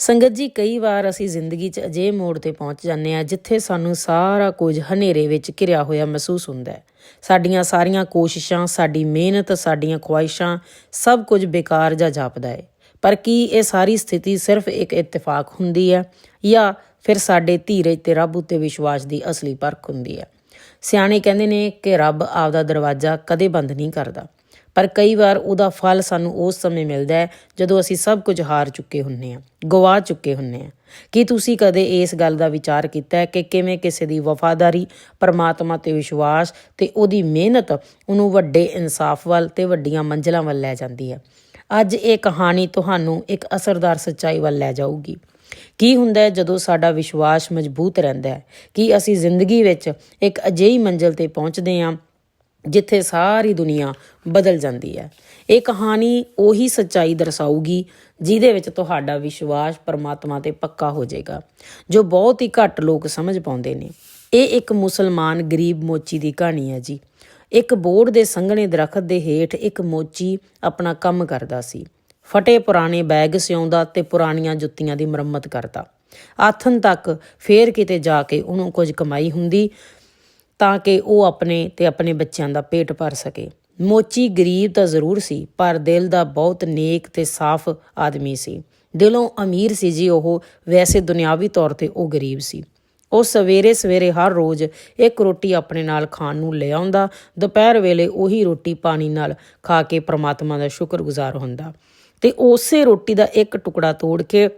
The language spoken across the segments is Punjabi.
ਸੰਗਤ ਜੀ, ਕਈ ਵਾਰ ਅਸੀਂ ਜ਼ਿੰਦਗੀ 'ਚ ਅਜਿਹੇ ਮੋੜ ਤੇ ਪਹੁੰਚ ਜਾਂਦੇ ਆ ਜਿੱਥੇ ਸਾਨੂੰ ਸਾਰਾ ਕੁਝ ਹਨੇਰੇ ਵਿੱਚ ਘਿਰਿਆ ਹੋਇਆ ਮਹਿਸੂਸ ਹੁੰਦਾ ਹੈ। ਸਾਡੀਆਂ ਸਾਰੀਆਂ ਕੋਸ਼ਿਸ਼ਾਂ, ਸਾਡੀ ਮਿਹਨਤ, ਸਾਡੀਆਂ ਖੁਆਇਸ਼ਾਂ ਸਭ ਕੁਝ ਬੇਕਾਰ ਜਾਂ ਜਾਪਦਾ ਹੈ। ਪਰ ਕੀ ਇਹ ਸਾਰੀ ਸਥਿਤੀ ਸਿਰਫ ਇੱਕ ਇਤਫਾਕ ਹੁੰਦੀ ਹੈ ਜਾਂ ਫਿਰ ਸਾਡੇ ਧੀਰਜ ਤੇ ਰੱਬ ਉੱਤੇ ਵਿਸ਼ਵਾਸ ਦੀ ਅਸਲੀ ਪਰਖ ਹੁੰਦੀ ਹੈ? ਸਿਆਣੇ ਕਹਿੰਦੇ ਨੇ ਕਿ ਰੱਬ ਆਪਦਾ ਦਰਵਾਜ਼ਾ ਕਦੇ ਬੰਦ ਨਹੀਂ ਕਰਦਾ। ਪਰ ਕਈ ਵਾਰ ਉਹਦਾ ਫਲ ਸਾਨੂੰ ਉਸ ਸਮੇਂ ਮਿਲਦਾ ਹੈ ਜਦੋਂ ਅਸੀਂ ਸਭ ਕੁਝ ਹਾਰ ਚੁੱਕੇ ਹੁੰਨੇ ਆ ਗਵਾ ਚੁੱਕੇ ਹੁੰਨੇ ਆ ਕੀ ਤੁਸੀਂ ਕਦੇ ਇਸ ਗੱਲ ਦਾ ਵਿਚਾਰ ਕੀਤਾ ਹੈ ਕਿ ਕਿਵੇਂ ਕਿਸੇ ਦੀ ਵਫਾਦਾਰੀ, ਪਰਮਾਤਮਾ ਤੇ ਵਿਸ਼ਵਾਸ ਤੇ ਉਹਦੀ ਮਿਹਨਤ ਉਹਨੂੰ ਵੱਡੇ ਇਨਸਾਫ ਵੱਲ ਤੇ ਵੱਡੀਆਂ ਮੰਜ਼ਲਾਂ ਵੱਲ ਲੈ ਜਾਂਦੀ ਹੈ? ਅੱਜ ਇਹ ਕਹਾਣੀ ਤੁਹਾਨੂੰ ਇੱਕ ਅਸਰਦਾਰ ਸੱਚਾਈ ਵੱਲ ਲੈ ਜਾਊਗੀ। ਕੀ ਹੁੰਦਾ ਹੈ ਜਦੋਂ ਸਾਡਾ ਵਿਸ਼ਵਾਸ ਮਜ਼ਬੂਤ ਰਹਿੰਦਾ ਹੈ? ਕਿ ਅਸੀਂ ਜ਼ਿੰਦਗੀ ਵਿੱਚ ਇੱਕ ਅਜਿਹੀ ਮੰਜ਼ਿਲ ਤੇ ਪਹੁੰਚਦੇ ਹਾਂ ਜਿੱਥੇ ਸਾਰੀ ਦੁਨੀਆ ਬਦਲ ਜਾਂਦੀ ਹੈ। ਇਹ ਕਹਾਣੀ ਉਹੀ ਸੱਚਾਈ ਦਰਸਾਊਗੀ, ਜਿਹਦੇ ਵਿੱਚ ਤੁਹਾਡਾ ਵਿਸ਼ਵਾਸ ਪਰਮਾਤਮਾ ਤੇ ਪੱਕਾ ਹੋ ਜਾਏਗਾ, ਜੋ ਬਹੁਤ ਹੀ ਘੱਟ ਲੋਕ ਸਮਝ ਪਾਉਂਦੇ ਨੇ। ਇਹ ਇੱਕ ਮੁਸਲਮਾਨ ਗਰੀਬ ਮੋਚੀ ਦੀ ਕਹਾਣੀ ਹੈ ਜੀ। ਇੱਕ ਬੋਰਡ ਦੇ ਸੰਘਣੇ ਦਰਖਤ ਦੇ ਹੇਠ ਇੱਕ ਮੋਚੀ ਆਪਣਾ ਕੰਮ ਕਰਦਾ ਸੀ। ਫਟੇ ਪੁਰਾਣੇ ਬੈਗ ਸਿਉਂਦਾ ਤੇ ਪੁਰਾਣੀਆਂ ਜੁੱਤੀਆਂ ਦੀ ਮੁਰੰਮਤ ਕਰਦਾ। ਆਥਨ ਤੱਕ ਫੇਰ ਕਿਤੇ ਜਾ ਕੇ ਉਹਨੂੰ ਕੁਝ ਕਮਾਈ ਹੁੰਦੀ ਤਾਂ ਕਿ ਉਹ ਆਪਣੇ ਤੇ ਆਪਣੇ ਬੱਚਿਆਂ ਦਾ ਪੇਟ ਭਰ ਸਕੇ। ਮੋਚੀ ਗਰੀਬ ਤਾਂ ਜ਼ਰੂਰ ਸੀ, ਪਰ ਦਿਲ ਦਾ ਬਹੁਤ ਨੇਕ ਤੇ ਸਾਫ਼ ਆਦਮੀ ਸੀ। ਦਿਲੋਂ ਅਮੀਰ ਸੀ ਜੀ ਉਹ, ਵੈਸੇ ਦੁਨਿਆਵੀ ਤੌਰ ਤੇ ਉਹ ਗਰੀਬ ਸੀ। ਉਹ ਸਵੇਰੇ ਸਵੇਰੇ ਹਰ ਰੋਜ਼ ਇੱਕ ਰੋਟੀ ਆਪਣੇ ਨਾਲ ਖਾਣ ਨੂੰ ਲੈ ਆਉਂਦਾ, ਦੁਪਹਿਰ ਵੇਲੇ ਉਹੀ ਰੋਟੀ ਪਾਣੀ ਨਾਲ ਖਾ ਕੇ ਪ੍ਰਮਾਤਮਾ ਦਾ ਸ਼ੁਕਰਗੁਜ਼ਾਰ ਹੁੰਦਾ। ਤੇ ਉਸੇ ਰੋਟੀ ਦਾ ਇੱਕ ਟੁਕੜਾ ਤੋੜ ਕੇ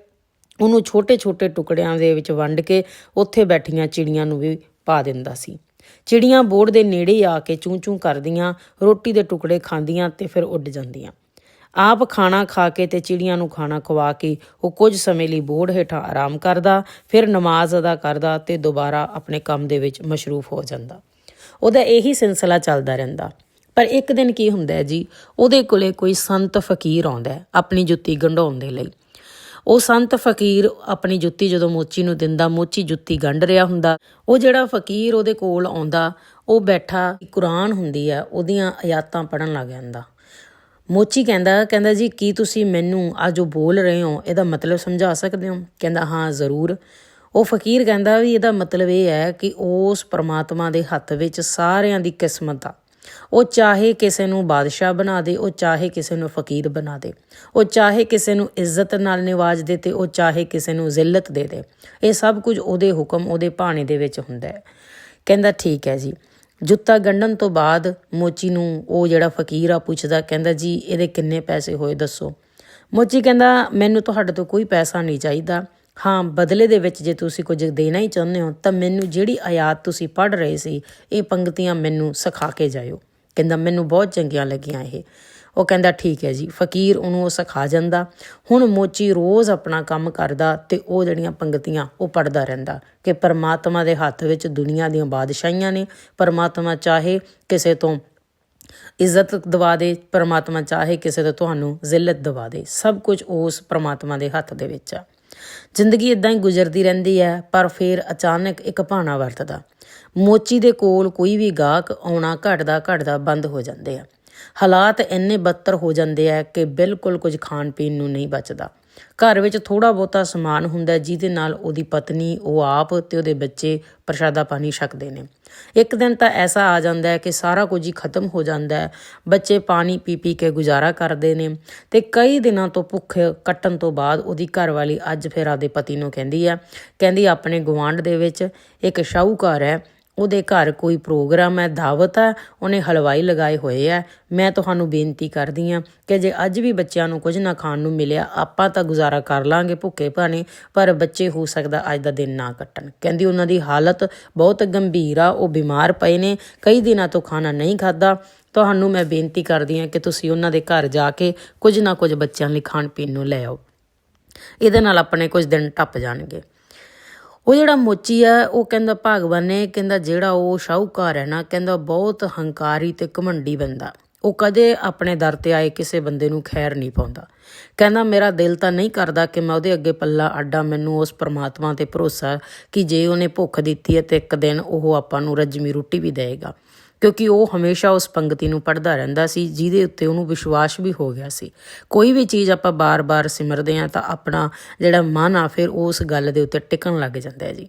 ਉਹਨੂੰ ਛੋਟੇ-ਛੋਟੇ ਟੁਕੜਿਆਂ ਦੇ ਵਿੱਚ ਵੰਡ ਕੇ ਉੱਥੇ ਬੈਠੀਆਂ ਚਿੜੀਆਂ ਨੂੰ ਵੀ ਪਾ ਦਿੰਦਾ ਸੀ। ਚਿੜੀਆਂ ਬੋਰਡ ਦੇ ਨੇੜੇ ਆ ਕੇ ਚੂੰ-ਚੂੰ ਕਰਦੀਆਂ, ਰੋਟੀ ਦੇ ਟੁਕੜੇ ਖਾਂਦੀਆਂ ਤੇ ਫਿਰ ਉੱਡ ਜਾਂਦੀਆਂ। ਆਪ ਖਾਣਾ ਖਾ ਕੇ ਤੇ ਚਿੜੀਆਂ ਨੂੰ ਖਾਣਾ ਖਵਾ ਕੇ ਉਹ ਕੁਝ ਸਮੇਂ ਲਈ ਬੋਰਡ ਹੇਠਾਂ ਆਰਾਮ ਕਰਦਾ, ਫਿਰ ਨਮਾਜ਼ ਅਦਾ ਕਰਦਾ ਤੇ ਦੁਬਾਰਾ ਆਪਣੇ ਕੰਮ ਦੇ ਵਿੱਚ ਮਸ਼ਰੂਫ ਹੋ ਜਾਂਦਾ। ਉਹਦਾ ਇਹੀ ਸਿਲਸਿਲਾ ਚੱਲਦਾ ਰਹਿੰਦਾ। ਪਰ ਇੱਕ ਦਿਨ ਕੀ ਹੁੰਦਾ ਹੈ ਜੀ, ਉਹਦੇ ਕੋਲੇ ਕੋਈ ਸੰਤ ਫਕੀਰ ਆਉਂਦਾ ਆਪਣੀ ਜੁੱਤੀ ਗੰਢਾਉਣ ਦੇ ਲਈ। ਉਹ ਸੰਤ ਫਕੀਰ ਆਪਣੀ ਜੁੱਤੀ ਜਦੋਂ ਮੋਚੀ ਨੂੰ ਦਿੰਦਾ, ਮੋਚੀ ਜੁੱਤੀ ਗੰਢ ਰਿਹਾ ਹੁੰਦਾ। ਉਹ ਜਿਹੜਾ ਫਕੀਰ ਉਹਦੇ ਕੋਲ ਆਉਂਦਾ, ਉਹ ਬੈਠਾ, ਕੁਰਾਨ ਹੁੰਦੀ ਆ, ਉਹਦੀਆਂ ਆਇਤਾਂ ਪੜਨ ਲੱਗ ਜਾਂਦਾ। ਮੋਚੀ ਕਹਿੰਦਾ ਕਹਿੰਦਾ ਜੀ, ਕੀ ਤੁਸੀਂ ਮੈਨੂੰ ਆ ਜੋ ਬੋਲ ਰਹੇ ਹੋ? ਇਹਦਾ ਮਤਲਬ ਸਮਝਾ ਸਕਦੇ ਹੋ? ਕਹਿੰਦਾ, ਹਾਂ, ਜ਼ਰੂਰ। ਉਹ ਫਕੀਰ ਕਹਿੰਦਾ ਵੀ ਇਹਦਾ ਮਤਲਬ ਇਹ ਹੈ ਕਿ ਉਸ ਪਰਮਾਤਮਾ ਦੇ ਹੱਥ ਵਿੱਚ ਸਾਰਿਆਂ ਦੀ ਕਿਸਮਤ ਆ। ਉਹ ਚਾਹੇ ਕਿਸੇ ਨੂੰ ਬਾਦਸ਼ਾਹ ਬਣਾ ਦੇ, ਉਹ ਚਾਹੇ ਕਿਸੇ ਨੂੰ ਫਕੀਰ ਬਣਾ ਦੇ। ਉਹ ਚਾਹੇ ਕਿਸੇ ਨੂੰ ਇੱਜ਼ਤ ਨਾਲ ਨਿਵਾਜ ਦੇ ਤੇ ਉਹ ਚਾਹੇ ਕਿਸੇ ਨੂੰ ਜ਼ਿਲਤ ਦੇ ਦੇ। ਇਹ ਸਭ ਕੁਝ ਉਹਦੇ ਹੁਕਮ, ਉਹਦੇ ਭਾਣੇ ਦੇ ਵਿੱਚ ਹੁੰਦਾ ਹੈ। ਕਹਿੰਦਾ, ਠੀਕ ਹੈ ਜੀ। ਜੁੱਤਾ ਗੰਢਣ ਤੋਂ ਬਾਅਦ ਮੋਚੀ ਨੂੰ ਉਹ ਜਿਹੜਾ ਫਕੀਰ ਆ ਪੁੱਛਦਾ, ਕਹਿੰਦਾ, ਜੀ, ਇਹਦੇ ਕਿੰਨੇ ਪੈਸੇ ਹੋਏ ਦੱਸੋ? ਮੋਚੀ ਕਹਿੰਦਾ, ਮੈਨੂੰ ਤੁਹਾਡੇ ਤੋਂ ਕੋਈ ਪੈਸਾ ਨਹੀਂ ਚਾਹੀਦਾ। ਹਾਂ, ਬਦਲੇ ਦੇ ਵਿੱਚ ਜੇ ਤੁਸੀਂ ਕੁਝ ਦੇਣਾ ਹੀ ਚਾਹੁੰਦੇ ਹੋ, ਤਾਂ ਮੈਨੂੰ ਜਿਹੜੀ ਆਇਤ ਤੁਸੀਂ ਪੜ੍ਹ ਰਹੇ ਸੀ, ਇਹ ਪੰਕਤੀਆਂ ਮੈਨੂੰ ਸਿਖਾ ਕੇ ਜਾਇਓ। ਕਹਿੰਦਾ, ਮੈਨੂੰ ਬਹੁਤ ਚੰਗੀਆਂ ਲੱਗੀਆਂ ਇਹ। ਉਹ ਕਹਿੰਦਾ, ਠੀਕ ਹੈ ਜੀ। ਫਕੀਰ ਉਹਨੂੰ ਉਹ ਸਿਖਾ ਜਾਂਦਾ। ਹੁਣ ਮੋਚੀ ਰੋਜ਼ ਆਪਣਾ ਕੰਮ ਕਰਦਾ ਤੇ ਉਹ ਜਿਹੜੀਆਂ ਪੰਗਤੀਆਂ, ਉਹ ਪੜਦਾ ਰਹਿੰਦਾ ਕਿ ਪਰਮਾਤਮਾ ਦੇ ਹੱਥ ਵਿੱਚ ਦੁਨੀਆ ਦੀਆਂ ਬਾਦਸ਼ਾਹੀਆਂ ਨੇ। ਪਰਮਾਤਮਾ ਚਾਹੇ ਕਿਸੇ ਤੋਂ ਇੱਜ਼ਤ ਦਵਾ ਦੇ, ਪਰਮਾਤਮਾ ਚਾਹੇ ਕਿਸੇ ਤੋਂ ਤੁਹਾਨੂੰ ਜ਼ਿਲਤ ਦਵਾ ਦੇ। ਸਭ ਕੁਝ ਉਸ ਪਰਮਾਤਮਾ ਦੇ ਹੱਥ ਦੇ ਵਿੱਚ ਆ। ਜ਼ਿੰਦਗੀ ਇਦਾਂ ਹੀ ਗੁਜ਼ਰਦੀ ਰਹਿੰਦੀ ਹੈ, ਪਰ ਫਿਰ ਅਚਾਨਕ ਇੱਕ ਭਾਣਾ ਵਰਤਦਾ। ਮੋਚੀ ਦੇ ਕੋਲ ਕੋਈ ਵੀ ਗਾਹਕ ਆਉਣਾ ਘਟਦਾ ਘਟਦਾ ਬੰਦ ਹੋ ਜਾਂਦੇ ਆ। ਹਾਲਾਤ ਇੰਨੇ ਬੱਤਰ ਹੋ ਜਾਂਦੇ ਆ ਕਿ ਬਿਲਕੁਲ ਕੁਝ ਖਾਣ ਪੀਣ ਨੂੰ ਨਹੀਂ ਬਚਦਾ। ਘਰ ਵਿੱਚ ਥੋੜਾ ਬਹੁਤਾ ਸਮਾਨ ਹੁੰਦਾ ਜਿਹਦੇ ਨਾਲ ਉਹਦੀ ਪਤਨੀ, ਉਹ ਆਪ ਤੇ ਉਹਦੇ ਬੱਚੇ ਪ੍ਰਸ਼ਾਦਾ ਪਾਣੀ ਛਕਦੇ ਨੇ। ਇੱਕ ਦਿਨ ਤਾਂ ਐਸਾ ਆ ਜਾਂਦਾ ਹੈ ਕਿ ਸਾਰਾ ਕੁਝ ਹੀ ਖਤਮ ਹੋ ਜਾਂਦਾ ਹੈ। ਬੱਚੇ ਪਾਣੀ ਪੀ ਪੀ ਕੇ ਗੁਜ਼ਾਰਾ ਕਰਦੇ ਨੇ ਤੇ ਕਈ ਦਿਨਾਂ ਤੋਂ ਭੁੱਖ ਕੱਟਣ ਤੋਂ ਬਾਅਦ ਉਹਦੀ ਘਰਵਾਲੀ ਅੱਜ ਫਿਰ ਆਪਦੇ ਪਤੀ ਨੂੰ ਕਹਿੰਦੀ ਆ ਕਹਿੰਦੀ ਆਪਣੇ ਗਵਾਂਢ ਦੇ ਵਿੱਚ ਇੱਕ ਸ਼ਾਹੂਕਾਰ ਹੈ ਉਹਦੇ ਘਰ ਕੋਈ ਪ੍ਰੋਗਰਾਮ ਹੈ, ਦਾਵਤ ਹੈ, ਉਹਨੇ ਹਲਵਾਈ ਲਗਾਏ ਹੋਏ ਆ ਮੈਂ ਤੁਹਾਨੂੰ ਬੇਨਤੀ ਕਰਦੀ ਆ ਕਿ ਜੇ ਅੱਜ ਵੀ ਬੱਚਿਆਂ ਨੂੰ ਕੁਝ ਨਾ ਖਾਣ ਨੂੰ ਮਿਲਿਆ, ਆਪਾਂ ਤਾਂ ਗੁਜ਼ਾਰਾ ਕਰ ਲਾਂਗੇ ਭੁੱਖੇ ਭਾਣੇ, ਪਰ ਬੱਚੇ ਹੋ ਸਕਦਾ ਅੱਜ ਦਾ ਦਿਨ ਨਾ ਕੱਟਣ। ਕਹਿੰਦੀ ਉਹਨਾਂ ਦੀ ਹਾਲਤ ਬਹੁਤ ਗੰਭੀਰ ਆ, ਉਹ ਬਿਮਾਰ ਪਏ ਨੇ, ਕਈ ਦਿਨਾਂ ਤੋਂ ਖਾਣਾ ਨਹੀਂ ਖਾਦਾ ਤੁਹਾਨੂੰ ਮੈਂ ਬੇਨਤੀ ਕਰਦੀ ਆ ਕਿ ਤੁਸੀਂ ਉਹਨਾਂ ਦੇ ਘਰ ਜਾ ਕੇ ਕੁਝ ਨਾ ਕੁਝ ਬੱਚਿਆਂ ਲਈ ਖਾਣ ਪੀਣ ਨੂੰ ਲੈ ਆਓ। ਇਹਦੇ ਨਾਲ ਆਪਣੇ ਕੁਝ ਦਿਨ ਟੱਪ ਜਾਣਗੇ। ਉਹ ਜਿਹੜਾ ਮੋਚੀ ਆ, ਉਹ ਕਹਿੰਦਾ ਭਗਵਾਨ ਨੇ, ਕਹਿੰਦਾ ਜਿਹੜਾ ਉਹ ਸ਼ਾਹੂਕਾਰ ਹੈ ਨਾ, ਕਹਿੰਦਾ ਬਹੁਤ ਹੰਕਾਰੀ ਤੇ ਘਮੰਡੀ ਬੰਦਾ। ਉਹ ਕਦੇ ਆਪਣੇ ਦਰ ਤੇ ਆਏ ਕਿਸੇ ਬੰਦੇ ਨੂੰ ਖੈਰ ਨਹੀਂ ਪਾਉਂਦਾ। ਕਹਿੰਦਾ, ਮੇਰਾ ਦਿਲ ਤਾਂ ਨਹੀਂ ਕਰਦਾ ਕਿ ਮੈਂ ਉਹਦੇ ਅੱਗੇ ਪੱਲਾ ਅੱਡਾ, ਮੈਨੂੰ ਉਸ ਪਰਮਾਤਮਾ ਤੇ ਭਰੋਸਾ ਕਿ ਜੇ ਉਹਨੇ ਭੁੱਖ ਦਿੱਤੀ ਹੈ ਤੇ ਇੱਕ ਦਿਨ ਉਹ ਆਪਾਂ ਨੂੰ ਰੱਜਮੀ ਰੋਟੀ ਵੀ ਦੇਵੇਗਾ। ਕਿਉਂਕਿ ਉਹ ਹਮੇਸ਼ਾ ਉਸ ਪੰਕਤੀ ਨੂੰ ਪੜ੍ਹਦਾ ਰਹਿੰਦਾ ਸੀ, ਜਿਹਦੇ ਉੱਤੇ ਉਹਨੂੰ ਵਿਸ਼ਵਾਸ ਵੀ ਹੋ ਗਿਆ ਸੀ। ਕੋਈ ਵੀ ਚੀਜ਼ ਆਪਾਂ ਬਾਰ-ਬਾਰ ਸਿਮਰਦੇ ਹਾਂ ਤਾਂ ਆਪਣਾ ਜਿਹੜਾ ਮਨ ਆ, ਫਿਰ ਉਸ ਗੱਲ ਦੇ ਉੱਤੇ ਟਿਕਣ ਲੱਗ ਜਾਂਦਾ ਹੈ ਜੀ।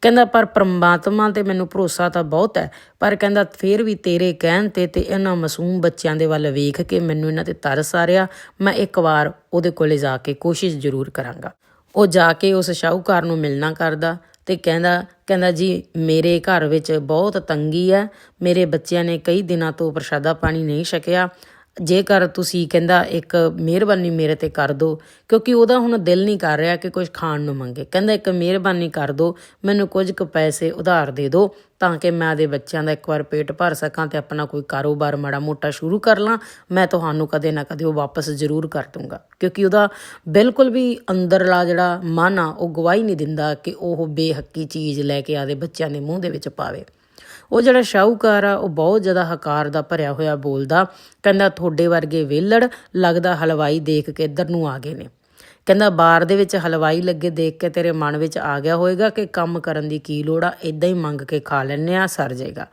ਕਹਿੰਦਾ, ਪਰ ਪ੍ਰਮਾਤਮਾ ਤੇ ਮੈਨੂੰ ਭਰੋਸਾ ਤਾਂ ਬਹੁਤ ਹੈ, ਪਰ ਕਹਿੰਦਾ, ਫੇਰ ਵੀ ਤੇਰੇ ਕਹਿਣ ਤੇ ਤੇ ਇਹਨਾਂ ਮਾਸੂਮ ਬੱਚਿਆਂ ਦੇ ਵੱਲ ਵੇਖ ਕੇ ਮੈਨੂੰ ਇਹਨਾਂ ਤੇ ਤਰਸ ਆ ਰਿਹਾ, ਮੈਂ ਇੱਕ ਵਾਰ ਉਹਦੇ ਕੋਲੇ ਜਾ ਕੇ ਕੋਸ਼ਿਸ਼ ਜ਼ਰੂਰ ਕਰਾਂਗਾ। ਉਹ ਜਾ ਕੇ ਉਸ ਸ਼ਾਹੂਕਾਰ ਨੂੰ ਮਿਲਣਾ ਕਰਦਾ ਤੇ ਕਹਿੰਦਾ ਕਹਿੰਦਾ ਜੀ, ਮੇਰੇ ਘਰ ਵਿੱਚ ਬਹੁਤ ਤੰਗੀ ਹੈ। ਮੇਰੇ ਬੱਚਿਆਂ ਨੇ ਕਈ ਦਿਨਾਂ ਤੋਂ ਪ੍ਰਸ਼ਾਦਾ ਪਾਣੀ ਨਹੀਂ ਛਕਿਆ। ਜੇਕਰ ਤੁਸੀਂ ਕਹਿੰਦਾ ਇੱਕ ਮਿਹਰਬਾਨੀ ਮੇਰੇ ਤੇ ਕਰ ਦਿਓ ਕਿਉਂਕਿ ਉਹਦਾ ਹੁਣ ਦਿਲ ਨਹੀਂ ਕਰ ਰਿਹਾ ਕਿ ਕੁਝ ਖਾਣ ਨੂੰ ਮੰਗੇ। ਕਹਿੰਦਾ ਇੱਕ ਮਿਹਰਬਾਨੀ ਕਰ ਦਿਓ ਮੈਨੂੰ ਕੁਝ ਕੁ ਪੈਸੇ ਉਧਾਰ ਦੇ ਦਿਓ ਤਾਂ ਕਿ ਮੈਂ ਆਦੇ ਬੱਚਿਆਂ ਦਾ ਇੱਕ ਵਾਰ ਪੇਟ ਭਰ ਸਕਾਂ ਤੇ ਆਪਣਾ ਕੋਈ ਕਾਰੋਬਾਰ ਮਾੜਾ ਮੋਟਾ ਸ਼ੁਰੂ ਕਰ ਲਾਂ, ਮੈਂ ਤੁਹਾਨੂੰ ਕਦੇ ਨਾ ਕਦੇ ਉਹ ਵਾਪਸ ਜ਼ਰੂਰ ਕਰ ਦੂੰਗਾ ਕਿਉਂਕਿ ਉਹਦਾ ਬਿਲਕੁਲ ਵੀ ਅੰਦਰਲਾ ਜਿਹੜਾ ਮਨ ਆ, ਉਹ ਗਵਾਹੀ ਨਹੀਂ ਦਿੰਦਾ ਕਿ ਉਹ ਬੇਹੱਕੀ ਚੀਜ਼ ਲੈ ਕੇ ਆਦੇ ਬੱਚਿਆਂ ਦੇ ਮੂੰਹ ਦੇ ਵਿੱਚ ਪਾਵੇ। ਉਹ ਜਿਹੜਾ ਸ਼ਾਹੂਕਾਰ ਆ, ਉਹ ਬਹੁਤ ਜ਼ਿਆਦਾ ਹਕਾਰ ਦਾ ਭਰਿਆ ਹੋਇਆ ਬੋਲਦਾ। ਕਹਿੰਦਾ, ਤੁਹਾਡੇ ਵਰਗੇ ਵੇਲੜ ਲੱਗਦਾ ਹਲਵਾਈ ਦੇਖ ਕੇ ਇੱਧਰ ਨੂੰ ਆ ਗਏ ਨੇ। ਕਹਿੰਦਾ, ਬਾਰ ਦੇ ਵਿੱਚ ਹਲਵਾਈ ਲੱਗੇ ਦੇਖ ਕੇ ਤੇਰੇ ਮਨ ਵਿੱਚ ਆ ਗਿਆ ਹੋਵੇਗਾ ਕਿ ਕੰਮ ਕਰਨ ਦੀ ਕੀ ਲੋੜ ਆ ਇਦਾਂ ਹੀ ਮੰਗ ਕੇ ਖਾ ਲੈਣੇ ਆ, ਸਰ ਜਾਏਗਾ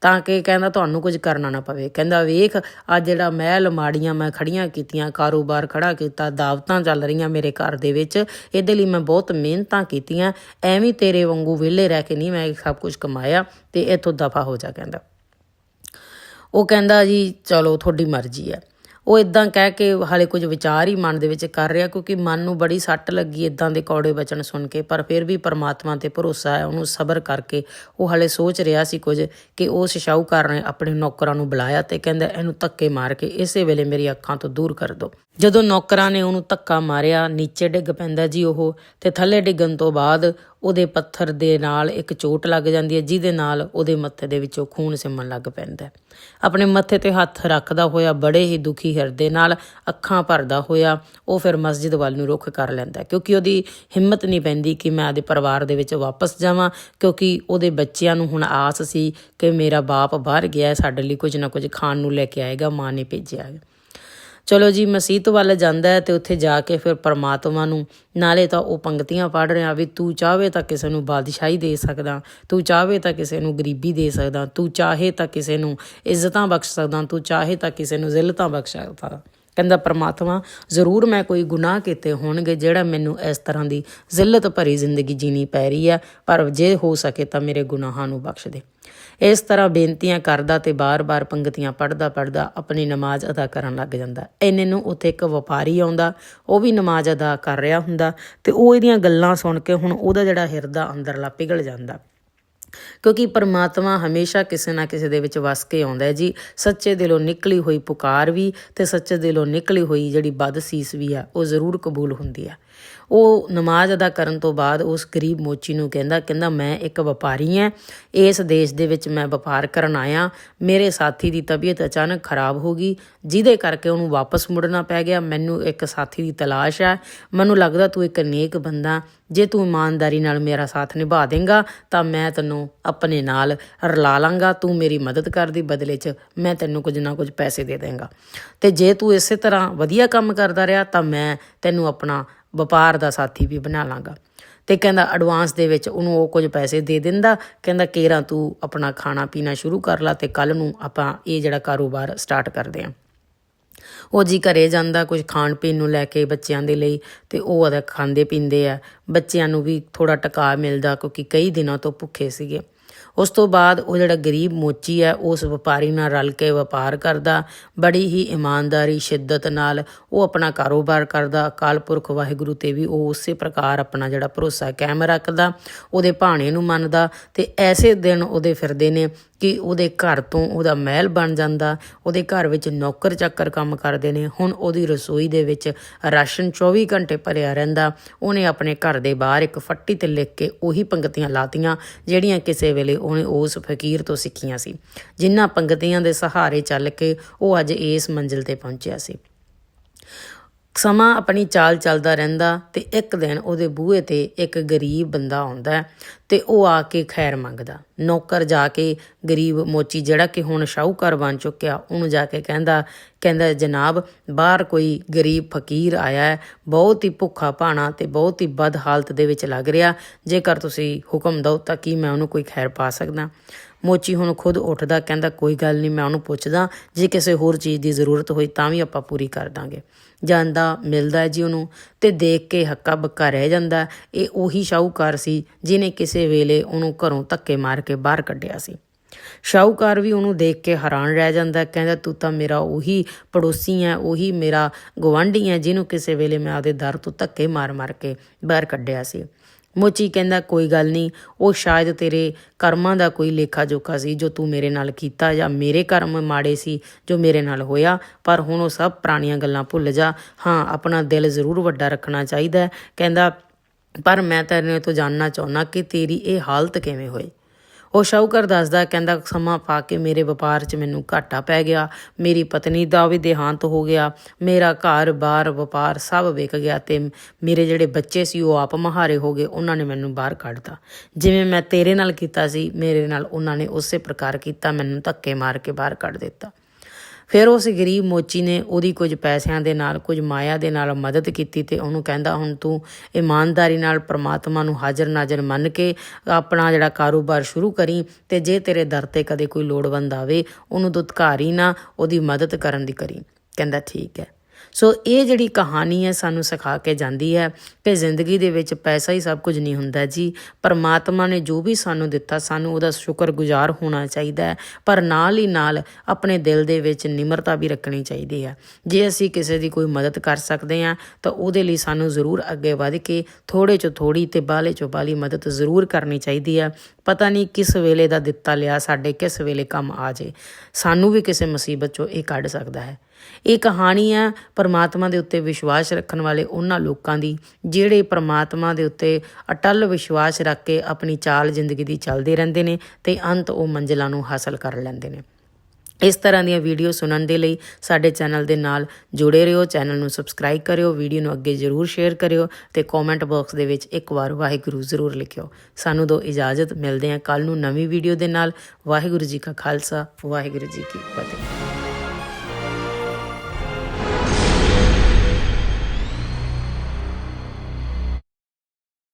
ਤਾਂ ਕਿ ਕਹਿੰਦਾ ਤੁਹਾਨੂੰ ਕੁਝ ਕਰਨਾ ਨਾ ਪਵੇ। ਕਹਿੰਦਾ, ਵੇਖ ਆ ਜਿਹੜਾ ਮਹਿਲ ਮਾੜੀਆਂ ਮੈਂ ਖੜੀਆਂ ਕੀਤੀਆਂ, ਕਾਰੋਬਾਰ ਖੜਾ ਕੀਤਾ, ਦਾਵਤਾਂ ਚੱਲ ਰਹੀਆਂ ਮੇਰੇ ਘਰ ਦੇ ਵਿੱਚ, ਇਹਦੇ ਲਈ ਮੈਂ ਬਹੁਤ ਮਿਹਨਤਾਂ ਕੀਤੀਆਂ, ਐਵੇਂ ਤੇਰੇ ਵਾਂਗੂ ਵਿਹਲੇ ਰਹਿ ਕੇ ਨਹੀਂ ਮੈਂ ਸਭ ਕੁਝ ਕਮਾਇਆ ਤੇ ਇੱਥੋਂ ਦਫਾ ਹੋ ਜਾ, ਕਹਿੰਦਾ। ਉਹ ਕਹਿੰਦਾ ਜੀ, ਚਲੋ, ਤੁਹਾਡੀ ਮਰਜ਼ੀ ਹੈ। ਉਹ ਇਦਾਂ ਕਹਿ ਕੇ ਹਾਲੇ ਕੁਝ ਵਿਚਾਰ ਹੀ ਮਨ ਦੇ ਵਿੱਚ ਕਰ ਰਿਹਾ ਕਿਉਂਕਿ ਮਨ ਨੂੰ ਬੜੀ ਸੱਟ ਲੱਗੀ ਇਦਾਂ ਦੇ ਕੌੜੇ ਬਚਨ ਸੁਣ ਕੇ, ਪਰ ਫਿਰ ਵੀ ਪਰਮਾਤਮਾ ਤੇ ਭਰੋਸਾ ਹੈ, ਉਹਨੂੰ ਸਬਰ ਕਰਕੇ ਉਹ ਹਾਲੇ ਸੋਚ ਰਿਹਾ ਸੀ ਕੁਝ ਕਿ ਉਸ ਸ਼ਾਹੂਕਾਰ ਨੇ ਆਪਣੇ ਨੌਕਰਾਂ ਨੂੰ ਬੁਲਾਇਆ ਤੇ ਕਹਿੰਦਾ, ਇਹਨੂੰ ਧੱਕੇ ਮਾਰ ਕੇ ਇਸੇ ਵੇਲੇ ਮੇਰੀ ਅੱਖਾਂ ਤੋਂ ਦੂਰ ਕਰ ਦਿਓ ਜਦੋਂ ਨੌਕਰਾਂ ਨੇ ਉਹਨੂੰ ਧੱਕਾ ਮਾਰਿਆ, ਨੀਚੇ ਡਿੱਗ ਪੈਂਦਾ ਜੀ ਉਹ ਤੇ ਥੱਲੇ ਡਿੱਗਣ ਤੋਂ ਬਾਅਦ ਉਹਦੇ ਪੱਥਰ ਦੇ ਨਾਲ ਇੱਕ ਚੋਟ ਲੱਗ ਜਾਂਦੀ ਹੈ, ਜਿਹਦੇ ਨਾਲ ਉਹਦੇ ਮੱਥੇ ਦੇ ਵਿੱਚੋਂ ਖੂਨ ਸਿਮਣ ਲੱਗ ਪੈਂਦਾ ਹੈ। ਆਪਣੇ ਮੱਥੇ ਤੇ ਹੱਥ ਰੱਖਦਾ ਹੋਇਆ ਬੜੇ ਹੀ ਦੁਖੀ ਹਿਰਦੇ ਨਾਲ ਅੱਖਾਂ ਭਰਦਾ ਹੋਇਆ, ਉਹ ਫਿਰ ਮਸਜਿਦ ਵੱਲ ਨੂੰ ਰੁਖ ਕਰ ਲੈਂਦਾ ਕਿਉਂਕਿ ਉਹਦੀ ਹਿੰਮਤ ਨਹੀਂ ਪੈਂਦੀ ਕਿ ਮੈਂ ਆਦੇ ਪਰਿਵਾਰ ਦੇ ਵਿੱਚ ਵਾਪਸ ਜਾਵਾਂ, ਕਿਉਂਕਿ ਉਹਦੇ ਬੱਚਿਆਂ ਨੂੰ ਹੁਣ ਆਸ ਸੀ ਕਿ ਮੇਰਾ ਬਾਪ ਬਾਹਰ ਗਿਆ, ਸਾਡੇ ਲਈ ਕੁਝ ਨਾ ਕੁਝ ਖਾਣ ਨੂੰ ਲੈ ਕੇ ਆਏਗਾ, ਮਾਂ ਨੇ ਭੇਜਿਆ ਹੈ ਚਲੋ ਜੀ, ਮਸੀਤ ਵੱਲ ਜਾਂਦਾ ਹੈ ਤੇ ਉੱਥੇ ਜਾ ਕੇ ਫਿਰ ਪਰਮਾਤਮਾ ਨੂੰ ਨਾਲੇ ਤਾਂ ਉਹ ਪੰਕਤੀਆਂ ਪੜ੍ਹ ਰਿਹਾ ਵੀ ਤੂੰ ਚਾਹਵੇ ਤਾਂ ਕਿਸੇ ਨੂੰ ਬਾਦਸ਼ਾਹੀ ਦੇ ਸਕਦਾ, ਤੂੰ ਚਾਹਵੇ ਤਾਂ ਕਿਸੇ ਨੂੰ ਗਰੀਬੀ ਦੇ ਸਕਦਾ, ਤੂੰ ਚਾਹੇ ਤਾਂ ਕਿਸੇ ਨੂੰ ਇੱਜ਼ਤਾਂ ਬਖਸ਼ ਸਕਦਾ, ਤੂੰ ਚਾਹੇ ਤਾਂ ਕਿਸੇ ਨੂੰ ਜ਼ਿਲਤਾਂ ਬਖਸ਼ ਸਕਦਾ। ਕਹਿੰਦਾ, ਪਰਮਾਤਮਾ, ਜ਼ਰੂਰ ਮੈਂ ਕੋਈ ਗੁਨਾਹ ਕੀਤੇ ਹੋਣਗੇ ਜਿਹੜਾ ਮੈਨੂੰ ਇਸ ਤਰ੍ਹਾਂ ਦੀ ਜ਼ਿਲਤ ਭਰੀ ਜ਼ਿੰਦਗੀ ਜੀਣੀ ਪੈ ਰਹੀ ਹੈ, ਪਰ ਜੇ ਹੋ ਸਕੇ ਤਾਂ ਮੇਰੇ ਗੁਨਾਹਾਂ ਨੂੰ ਬਖਸ਼ ਦੇ। ਇਸ ਤਰ੍ਹਾਂ ਬੇਨਤੀਆਂ ਕਰਦਾ ਤੇ ਬਾਰ-ਬਾਰ ਪੰਗਤੀਆਂ ਪੜਦਾ ਪੜਦਾ ਆਪਣੀ ਨਮਾਜ਼ ਅਦਾ ਕਰਨ ਲੱਗ ਜਾਂਦਾ। ਇੰਨੇ ਨੂੰ ਉੱਥੇ ਇੱਕ ਵਪਾਰੀ ਆਉਂਦਾ, ਉਹ ਵੀ ਨਮਾਜ਼ ਅਦਾ ਕਰ ਰਿਹਾ ਹੁੰਦਾ ਤੇ ਉਹ ਇਹਦੀਆਂ ਗੱਲਾਂ ਸੁਣ ਕੇ ਹੁਣ ਉਹਦਾ ਜਿਹੜਾ ਹਿਰਦਾ ਅੰਦਰਲਾ ਪਿਘਲ ਜਾਂਦਾ। ਕਿਉਂਕਿ ਪਰਮਾਤਮਾ ਹਮੇਸ਼ਾ ਕਿਸੇ ਨਾ ਕਿਸੇ ਦੇ ਵਿੱਚ ਵਸ ਕੇ ਆਉਂਦਾ ਹੈ ਜੀ। ਸੱਚੇ ਦਿਲੋਂ ਨਿਕਲੀ ਹੋਈ ਪੁਕਾਰ ਵੀ ਤੇ ਸੱਚੇ ਦਿਲੋਂ ਨਿਕਲੀ ਹੋਈ ਜਿਹੜੀ ਬਦਸੀਸ ਵੀ ਆ, ਉਹ ਜ਼ਰੂਰ ਕਬੂਲ ਹੁੰਦੀ ਆ। ਉਹ ਨਮਾਜ਼ ਅਦਾ ਕਰਨ ਤੋਂ ਬਾਅਦ ਉਸ ਗਰੀਬ ਮੋਚੀ ਨੂੰ ਕਹਿੰਦਾ ਕਹਿੰਦਾ, ਮੈਂ ਇੱਕ ਵਪਾਰੀ ਹਾਂ ਇਸ ਦੇਸ਼ ਦੇ ਵਿੱਚ ਮੈਂ ਵਪਾਰ ਕਰਨ ਆਇਆ। ਮੇਰੇ ਸਾਥੀ ਦੀ ਤਬੀਅਤ ਅਚਾਨਕ ਖਰਾਬ ਹੋ ਗਈ। ਜਿਹਦੇ ਕਰਕੇ ਉਹਨੂੰ ਵਾਪਸ ਮੁੜਨਾ ਪੈ ਗਿਆ। ਮੈਨੂੰ ਇੱਕ ਸਾਥੀ ਦੀ ਤਲਾਸ਼ ਹੈ ਮੈਨੂੰ ਲੱਗਦਾ ਤੂੰ ਇੱਕ ਨੇਕ ਬੰਦਾ। ਜੇ ਤੂੰ ਇਮਾਨਦਾਰੀ ਨਾਲ ਮੇਰਾ ਸਾਥ ਨਿਭਾ ਦੇਂਗਾ, ਤਾਂ ਮੈਂ ਤੈਨੂੰ ਆਪਣੇ ਨਾਲ ਰਲਾ ਲਾਂਗਾ। ਤੂੰ ਮੇਰੀ ਮਦਦ ਕਰਦੀ ਬਦਲੇ 'ਚ ਮੈਂ ਤੈਨੂੰ ਕੁਝ ਨਾ ਕੁਝ ਪੈਸੇ ਦੇ ਦੇਂਗਾ। ਤੇ ਜੇ ਤੂੰ ਇਸੇ ਤਰ੍ਹਾਂ ਵਧੀਆ ਕੰਮ ਕਰਦਾ ਰਿਹਾ, ਤਾਂ ਮੈਂ ਤੈਨੂੰ ਆਪਣਾ ਵਪਾਰ ਦਾ ਸਾਥੀ ਵੀ ਬਣਾ ਲਾਂਗਾ। ਤੇ ਕਹਿੰਦਾ ਐਡਵਾਂਸ ਦੇ ਵਿੱਚ ਉਹਨੂੰ ਉਹ ਕੁਝ ਪੈਸੇ ਦੇ ਦਿੰਦਾ। ਕਹਿੰਦਾ ਕੇਰਾ ਤੂੰ ਆਪਣਾ ਖਾਣਾ ਪੀਣਾ ਸ਼ੁਰੂ ਕਰ ਲਾ ਤੇ ਕੱਲ ਨੂੰ ਆਪਾਂ ਇਹ ਜਿਹੜਾ ਕਾਰੋਬਾਰ ਸਟਾਰਟ ਕਰਦੇ ਆਂ। ਉਹ ਜੀ ਘਰੇ ਜਾਂਦਾ ਕੁਝ ਖਾਣ ਪੀਣ ਨੂੰ ਲੈ ਕੇ ਬੱਚਿਆਂ ਦੇ ਲਈ ਤੇ ਉਹ ਉਹਦਾ ਖਾਂਦੇ ਪੀਂਦੇ ਆ। ਬੱਚਿਆਂ ਨੂੰ ਵੀ ਥੋੜਾ ਟਕਾ ਮਿਲਦਾ ਕਿਉਂਕਿ ਕਈ ਦਿਨਾਂ ਤੋਂ ਭੁੱਖੇ ਸੀਗੇ। ਉਸ ਤੋਂ ਬਾਅਦ ਉਹ ਜਿਹੜਾ ਗਰੀਬ ਮੋਚੀ ਹੈ, ਉਸ ਵਪਾਰੀ ਨਾਲ ਰਲ ਕੇ ਵਪਾਰ ਕਰਦਾ, ਬੜੀ ਹੀ ਇਮਾਨਦਾਰੀ, ਸ਼ਿੱਦਤ ਨਾਲ ਉਹ ਆਪਣਾ ਕਾਰੋਬਾਰ ਕਰਦਾ। ਅਕਾਲ ਪੁਰਖ ਵਾਹਿਗੁਰੂ ਤੇ ਵੀ ਉਹ ਉਸੇ ਪ੍ਰਕਾਰ ਆਪਣਾ ਜਿਹੜਾ ਭਰੋਸਾ ਕਾਇਮ ਰੱਖਦਾ, ਉਹਦੇ ਭਾਣੇ ਨੂੰ ਮੰਨਦਾ ਤੇ ਐਸੇ ਦਿਨ ਉਹਦੇ ਫਿਰਦੇ ਨੇ ਕਿ ਉਹਦੇ ਘਰ ਤੋਂ ਉਹਦਾ ਮਹਿਲ ਬਣ ਜਾਂਦਾ, ਉਹਦੇ ਘਰ ਵਿੱਚ ਨੌਕਰ ਚੱਕਰ ਕੰਮ ਕਰਦੇ ਨੇ, ਹੁਣ ਉਹਦੀ ਰਸੋਈ ਦੇ ਵਿੱਚ ਰਾਸ਼ਨ 24 ਘੰਟੇ ਭਰਿਆ ਰਹਿੰਦਾ। ਉਹਨੇ ਆਪਣੇ ਘਰ ਦੇ ਬਾਹਰ ਇੱਕ ਫੱਟੀ ਤੇ ਲਿਖ ਕੇ ਉਹੀ ਪੰਗਤੀਆਂ ਲਾਤੀਆਂ, ਜਿਹੜੀਆਂ ਕਿਸੇ ਵੇਲੇ ਉਹਨੇ ਉਸ ਫਕੀਰ ਤੋਂ ਸਿੱਖੀਆਂ ਸੀ। ਜਿਨ੍ਹਾਂ ਪੰਗਤੀਆਂ ਦੇ ਸਹਾਰੇ ਚੱਲ ਕੇ ਉਹ ਅੱਜ ਇਸ ਮੰਜ਼ਿਲ ਤੇ ਪਹੁੰਚਿਆ ਸੀ। ਸਮਾਂ ਆਪਣੀ ਚਾਲ ਚੱਲਦਾ ਰਹਿੰਦਾ ਤੇ ਇੱਕ ਦਿਨ ਉਹਦੇ ਬੂਹੇ ਤੇ ਇੱਕ ਗਰੀਬ ਬੰਦਾ ਆਉਂਦਾ ਹੈ ਤੇ ਉਹ ਆ ਕੇ ਖੈਰ ਮੰਗਦਾ। ਨੌਕਰ ਜਾ ਕੇ ਗਰੀਬ ਮੋਚੀ ਜਿਹੜਾ ਕਿ ਹੁਣ ਸ਼ਾਹੂਕਾਰ ਬਣ ਚੁੱਕਿਆ, ਉਹਨੂੰ ਜਾ ਕੇ ਕਹਿੰਦਾ ਕਹਿੰਦਾ, ਜਨਾਬ, ਬਾਹਰ ਕੋਈ ਗਰੀਬ ਫਕੀਰ ਆਇਆ ਹੈ, ਬਹੁਤ ਹੀ ਭੁੱਖਾ ਭਾਣਾ ਤੇ ਬਹੁਤ ਹੀ ਬਦ ਹਾਲਤ ਦੇ ਵਿੱਚ ਲੱਗ ਰਿਹਾ। ਜੇਕਰ ਤੁਸੀਂ ਹੁਕਮ ਦਿਓ ਤਾਂ ਕੀ ਮੈਂ ਉਹਨੂੰ ਕੋਈ ਖੈਰ ਪਾ ਸਕਦਾ? ਮੋਚੀ ਹੁਣ ਖੁਦ ਉੱਠਦਾ, ਕਹਿੰਦਾ, ਕੋਈ ਗੱਲ ਨਹੀਂ, ਮੈਂ ਉਹਨੂੰ ਪੁੱਛਦਾ, ਜੇ ਕਿਸੇ ਹੋਰ ਚੀਜ਼ ਦੀ ਜ਼ਰੂਰਤ ਹੋਈ ਤਾਂ ਵੀ ਆਪਾਂ ਪੂਰੀ ਕਰ ਦਾਂਗੇ। ਜਾਂਦਾ, ਮਿਲਦਾ ਜੀ ਉਹਨੂੰ ਤੇ ਦੇਖ ਕੇ ਹੱਕਾ ਬੱਕਾ ਰਹਿ ਜਾਂਦਾ ਇਹ ਉਹੀ ਸ਼ਾਹੂਕਾਰ ਸੀ ਜਿਨੇ ਕਿਸੇ ਵੇਲੇ ਉਹਨੂੰ ਘਰੋਂ ਧੱਕੇ ਮਾਰ ਕੇ ਬਾਹਰ ਕੱਢਿਆ ਸੀ। ਸ਼ਾਹੂਕਾਰ ਵੀ ਉਹਨੂੰ ਦੇਖ ਕੇ ਹੈਰਾਨ ਰਹਿ ਜਾਂਦਾ ਕਹਿੰਦਾ, ਤੂੰ ਤਾਂ ਮੇਰਾ ਉਹੀ ਪੜੋਸੀ ਹੈ, ਉਹੀ ਮੇਰਾ ਗਵਾਂਢੀ ਹੈ ਜਿਹਨੂੰ ਕਿਸੇ ਵੇਲੇ ਮੈਂ ਆਪਦੇ ਦਰ ਤੋਂ ਧੱਕੇ ਮਾਰ-ਮਾਰ ਕੇ ਬਾਹਰ ਕੱਢਿਆ ਸੀ। ਮੋਚੀ ਕਹਿੰਦਾ, ਕੋਈ ਗੱਲ ਨਹੀਂ, ਉਹ ਸ਼ਾਇਦ ਤੇਰੇ ਕਰਮਾਂ ਦਾ ਕੋਈ ਲੇਖਾ ਜੋਖਾ ਸੀ, ਜੋ ਤੂੰ ਮੇਰੇ ਨਾਲ ਕੀਤਾ ਜਾਂ ਮੇਰੇ ਕਰਮ ਮਾੜੇ ਸੀ, ਜੋ ਮੇਰੇ ਨਾਲ ਹੋਇਆ, ਪਰ ਹੁਣ ਉਹ ਸਭ ਪੁਰਾਣੀਆਂ ਗੱਲਾਂ ਭੁੱਲ ਜਾ। ਹਾਂ, ਆਪਣਾ ਦਿਲ ਜ਼ਰੂਰ ਵੱਡਾ ਰੱਖਣਾ ਚਾਹੀਦਾ ਕਹਿੰਦਾ, ਪਰ ਮੈਂ ਤੇਰੇ ਤੋਂ ਜਾਣਨਾ ਚਾਹੁੰਦਾ ਕਿ ਤੇਰੀ ਇਹ ਹਾਲਤ ਕਿਵੇਂ ਹੋਈ? ਉਹ ਸ਼ਾਹੂਕਾਰ ਦੱਸਦਾ, ਕਹਿੰਦਾ, ਸਮਾਂ ਪਾ ਕੇ ਮੇਰੇ ਵਪਾਰ 'ਚ ਮੈਨੂੰ ਘਾਟਾ ਪੈ ਗਿਆ। ਮੇਰੀ ਪਤਨੀ ਦਾ ਵੀ ਦੇਹਾਂਤ ਹੋ ਗਿਆ। ਮੇਰਾ ਘਰ-ਬਾਰ ਵਪਾਰ ਸਭ ਵਿਕ ਗਿਆ ਤੇ ਮੇਰੇ ਜਿਹੜੇ ਬੱਚੇ ਸੀ, ਉਹ ਆਪ ਮਹਾਰੇ ਹੋ ਗਏ। ਉਹਨਾਂ ਨੇ ਮੈਨੂੰ ਬਾਹਰ ਕੱਢਤਾ ਜਿਵੇਂ ਮੈਂ ਤੇਰੇ ਨਾਲ ਕੀਤਾ ਸੀ, ਮੇਰੇ ਨਾਲ ਉਹਨਾਂ ਨੇ ਉਸੇ ਪ੍ਰਕਾਰ ਕੀਤਾ। ਮੈਨੂੰ ਧੱਕੇ ਮਾਰ ਕੇ ਬਾਹਰ ਕੱਢ ਦਿੱਤਾ। ਫਿਰ ਉਸ ਗਰੀਬ ਮੋਚੀ ਨੇ ਉਹਦੀ ਕੁਝ ਪੈਸਿਆਂ ਦੇ ਨਾਲ, ਕੁਝ ਮਾਇਆ ਦੇ ਨਾਲ ਮਦਦ ਕੀਤੀ ਤੇ ਉਹਨੂੰ ਕਹਿੰਦਾ, ਹੁਣ ਤੂੰ ਇਮਾਨਦਾਰੀ ਨਾਲ ਪ੍ਰਮਾਤਮਾ ਨੂੰ ਹਾਜ਼ਰ ਨਾਜ਼ਰ ਮੰਨ ਕੇ ਆਪਣਾ ਜਿਹੜਾ ਕਾਰੋਬਾਰ ਸ਼ੁਰੂ ਕਰੀ ਤੇ ਜੇ ਤੇਰੇ ਦਰ ਤੇ ਕਦੇ ਕੋਈ ਲੋੜਵੰਦ ਆਵੇ, ਉਹਨੂੰ ਦੁਤਕਾਰੀ ਨਾ, ਉਹਦੀ ਮਦਦ ਕਰਨ ਦੀ ਕਰੀ। ਕਹਿੰਦਾ, ਠੀਕ ਹੈ। ਸੋ ਇਹ ਜਿਹੜੀ ਕਹਾਣੀ ਹੈ ਸਾਨੂੰ ਸਿਖਾ ਕੇ ਜਾਂਦੀ ਹੈ ਕਿ ਜ਼ਿੰਦਗੀ ਦੇ ਵਿੱਚ ਪੈਸਾ ਹੀ ਸਭ ਕੁਝ ਨਹੀਂ ਹੁੰਦਾ ਜੀ। ਪਰਮਾਤਮਾ ਨੇ ਜੋ ਵੀ ਸਾਨੂੰ ਦਿੱਤਾ, ਸਾਨੂੰ ਉਹਦਾ ਸ਼ੁਕਰਗੁਜ਼ਾਰ ਹੋਣਾ ਚਾਹੀਦਾ ਹੈ। ਪਰ ਨਾਲ ਹੀ ਨਾਲ ਆਪਣੇ ਦਿਲ ਦੇ ਵਿੱਚ ਨਿਮਰਤਾ ਵੀ ਰੱਖਣੀ ਚਾਹੀਦੀ ਹੈ। ਜੇ ਅਸੀਂ ਕਿਸੇ ਦੀ ਕੋਈ ਮਦਦ ਕਰ ਸਕਦੇ ਹਾਂ, ਤਾਂ ਉਹਦੇ ਲਈ ਸਾਨੂੰ ਜ਼ਰੂਰ ਅੱਗੇ ਵਧ ਕੇ ਥੋੜੇ ਚੋਂ ਥੋੜੀ ਤੇ ਬਾਲੇ ਚੋਂ ਬਾਲੀ ਮਦਦ ਜ਼ਰੂਰ ਕਰਨੀ ਚਾਹੀਦੀ ਹੈ। ਪਤਾ ਨਹੀਂ ਕਿਸ ਵੇਲੇ ਦਾ ਦਿੱਤਾ ਲਿਆ, ਸਾਡੇ ਕਿਸ ਵੇਲੇ ਕੰਮ ਆ ਜੇ ਸਾਨੂੰ ਵੀ ਕਿਸੇ ਮੁਸੀਬਤ ਚੋਂ ਇਹ ਕੱਢ ਸਕਦਾ ਹੈ। ਇਹ ਕਹਾਣੀ ਹੈ ਪਰਮਾਤਮਾ ਦੇ ਉੱਤੇ ਵਿਸ਼ਵਾਸ ਰੱਖਣ ਵਾਲੇ ਉਹਨਾਂ ਲੋਕਾਂ ਦੀ, ਜਿਹੜੇ ਪਰਮਾਤਮਾ ਦੇ ਉੱਤੇ ਅਟੱਲ ਵਿਸ਼ਵਾਸ ਰੱਖ ਕੇ ਆਪਣੀ ਚਾਲ ਜ਼ਿੰਦਗੀ ਦੀ ਚੱਲਦੇ ਰਹਿੰਦੇ ਨੇ ਤੇ ਅੰਤ ਉਹ ਮੰਜ਼ਿਲਾਂ ਨੂੰ ਹਾਸਲ ਕਰ ਲੈਂਦੇ ਨੇ। ਇਸ ਤਰ੍ਹਾਂ ਦੀਆਂ ਵੀਡੀਓ ਸੁਣਨ ਦੇ ਲਈ ਸਾਡੇ ਚੈਨਲ ਦੇ ਨਾਲ ਜੁੜੇ ਰਹੋ, ਚੈਨਲ ਨੂੰ ਸਬਸਕ੍ਰਾਈਬ ਕਰਿਓ, ਵੀਡੀਓ ਨੂੰ ਅੱਗੇ ਜ਼ਰੂਰ ਸ਼ੇਅਰ ਕਰਿਓ ਤੇ ਕਮੈਂਟ ਬਾਕਸ ਦੇ ਵਿੱਚ ਇੱਕ ਵਾਰ ਵਾਹਿਗੁਰੂ ਜ਼ਰੂਰ ਲਿਖਿਓ। ਸਾਨੂੰ ਦੋ ਇਜਾਜ਼ਤ, ਮਿਲਦੇ ਹਾਂ ਕੱਲ ਨੂੰ ਨਵੀਂ ਵੀਡੀਓ ਦੇ ਨਾਲ। ਵਾਹਿਗੁਰੂ ਜੀ ਕਾ ਖਾਲਸਾ, ਵਾਹਿਗੁਰੂ ਜੀ ਕੀ ਫਤਿਹ।